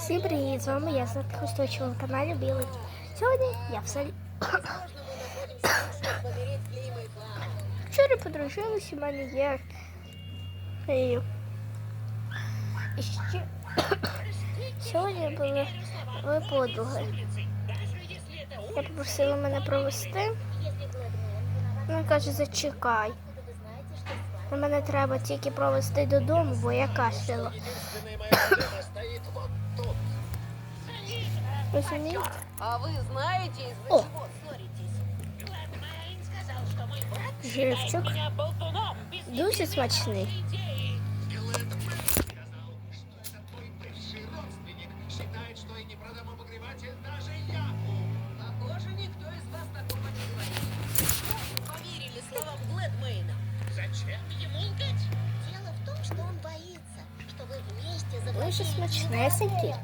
Всім привіт! З вами я на устойчивому каналі Білий. Сьогодні я в селі. Вчора подружилися, у мене є. І, і ще сьогодні були подруги. Я попросила мене провести. Вона каже, зачекай. На мене треба тільки провести додому, бо я кашляла. Спроси А вы знаете, из-за чего ссоритесь? Жеребчук. Дуже смачный. Очень смачная сакир.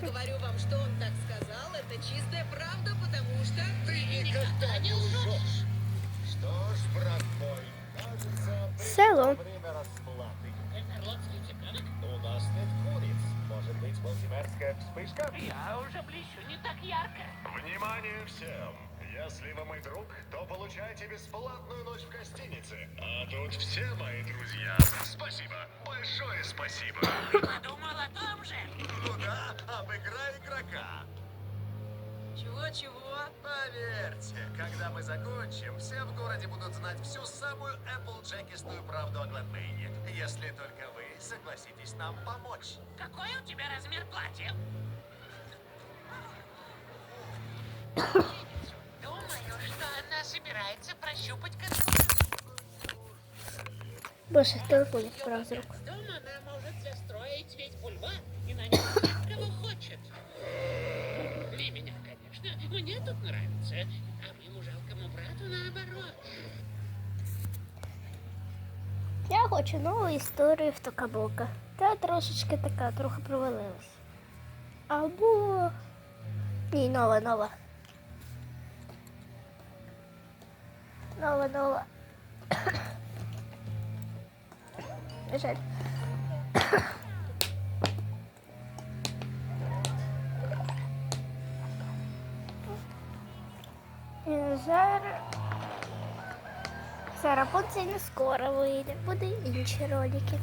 говорю вам, что он так сказал, это чистая правда, потому что... Ты никогда не лжешь. Что ж, брат мой, кажется, Село. время расплаты. Это родский цыпленок? У нас нет куриц. Может быть, мультимерская вспышка? Я уже блещу не так ярко. Внимание всем! Если вы мой друг, то получаете бесплатную ночь в гостинице. А тут все мои друзья. Спасибо. Большое спасибо. Подумал о том же. Ну да, обыграй игрока. Чего-чего? Поверьте, когда мы закончим, все в городе будут знать всю самую Эпплджекистую правду о Гладмейне. Если только вы согласитесь нам помочь. Какой у тебя размер платья? Думаю, что она собирается прощупать конкурента. Боже, телефон вкрав з рук. Дома она может застроить весь бульвар и на нем всех, кого хочет. Для меня, конечно. Мне тут нравится. А моему жалкому брату наоборот. Я хочу нову історію в Токабока. Та трошечки така, трохи провалилась. Або. Ні, нова, нова. Нова, нова. Жаль. І зараз. Зараз це не скоро вийде, буде інші ролики.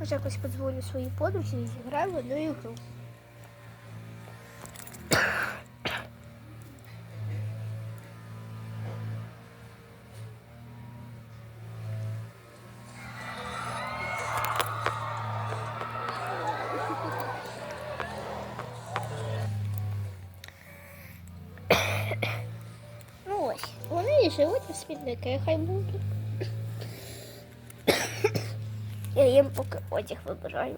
Може якось подзвоню своїй подрузі і зіграю в одну ігру. Живуть у смітники, хай будуть. Я їм поки одяг вибираю.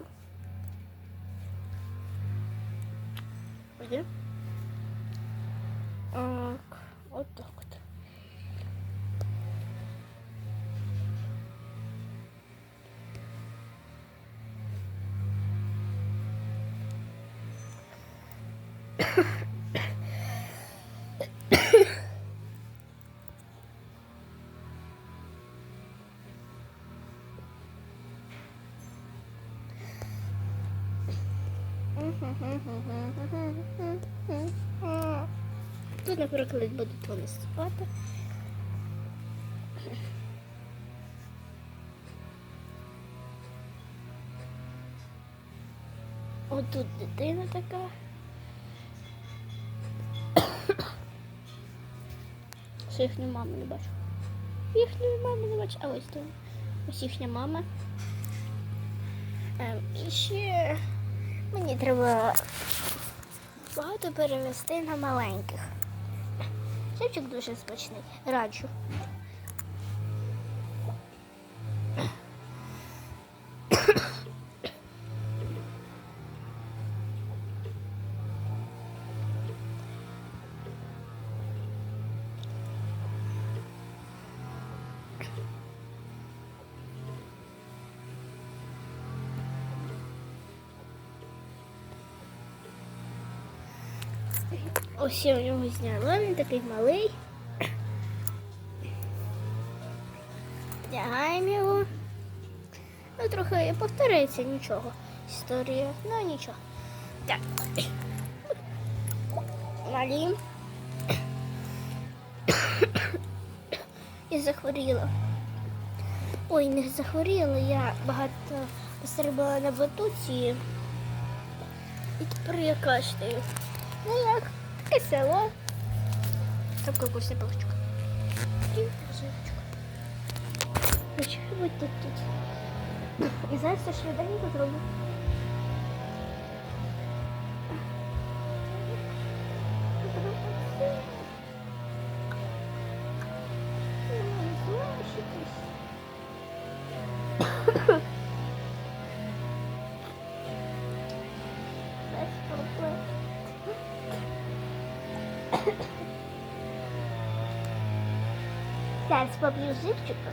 Так, от так от. Тут, наприклад, будуть вони спати. Отут дитина така. Що їхню маму не бачу. Їхньої мами не бачу, а ось там. Ось їхня мама. Ем, і ще мені треба багато перевести на маленьких. Шевчик дуже смачний. Раджу. Ось у нього зняла, він такий малий. Вдягаємо його. Ну, трохи повторюється нічого. історія. Ну нічого. Так. Далі. Я захворіла. Ой, не захворіла, я багато пострибала на батуті. І тепер я кашляю. Ну як? Таке село. Там какусь паличка. Хочу бути тут. І зараз швиденько зроблю. Зараз поп'ю живчика.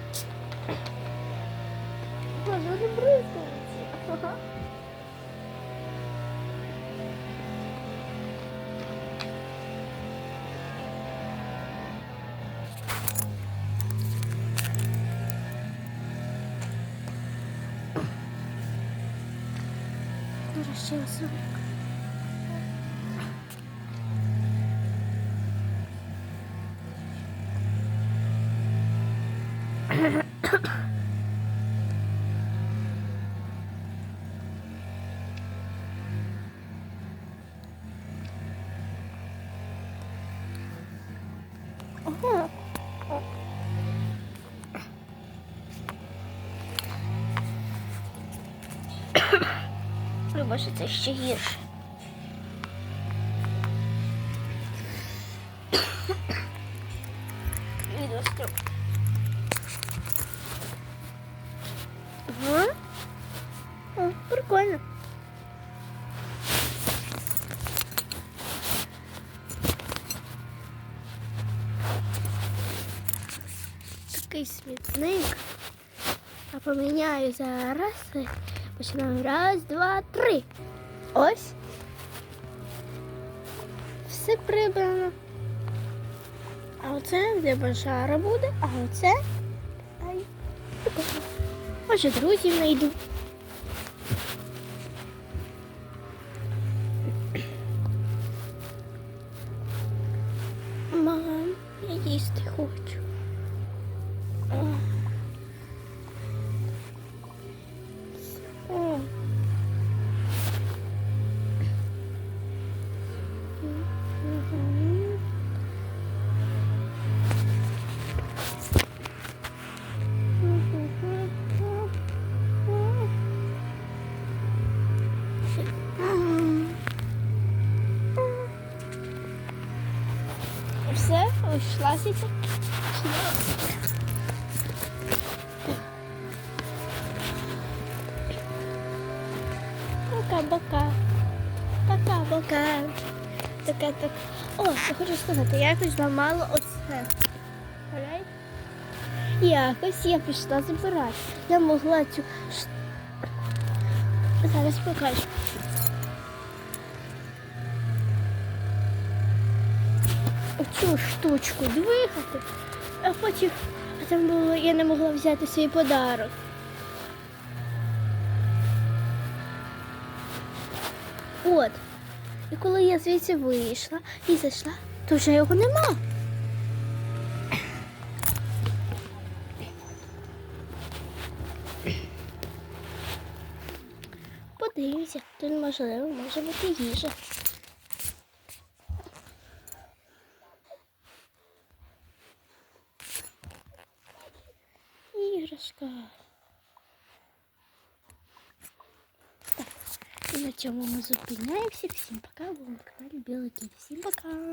Боже, вони бризкаються. Зараз ще раз. Що це ще гірше. Відостро. Ага. О, прикольно. Такий смітник. А поміняю зараз. Починаємо. Раз, два, три. Ось. Все прибрано. А оце для бажара буде, а оце. Може, друзів знайду. Мам, я їсти хочу. Ушла сіця. Пока-пока. Пока-пока. Така так. О, я хочу сказати, я якось зламала оце. Гуляй. Якось я пішла забирати. Я могла цю. Зараз покажу. Оцю штучку двигати, а потім там було, я не могла взяти свій подарок. От. І коли я звідси вийшла і зайшла, то вже його нема. Подивимося, тут можливо може бути їжа. Іграшка. Так, і на цьому ми зупиняємося. Всім пока. Були на каналі Білий Кіт. Всім пока.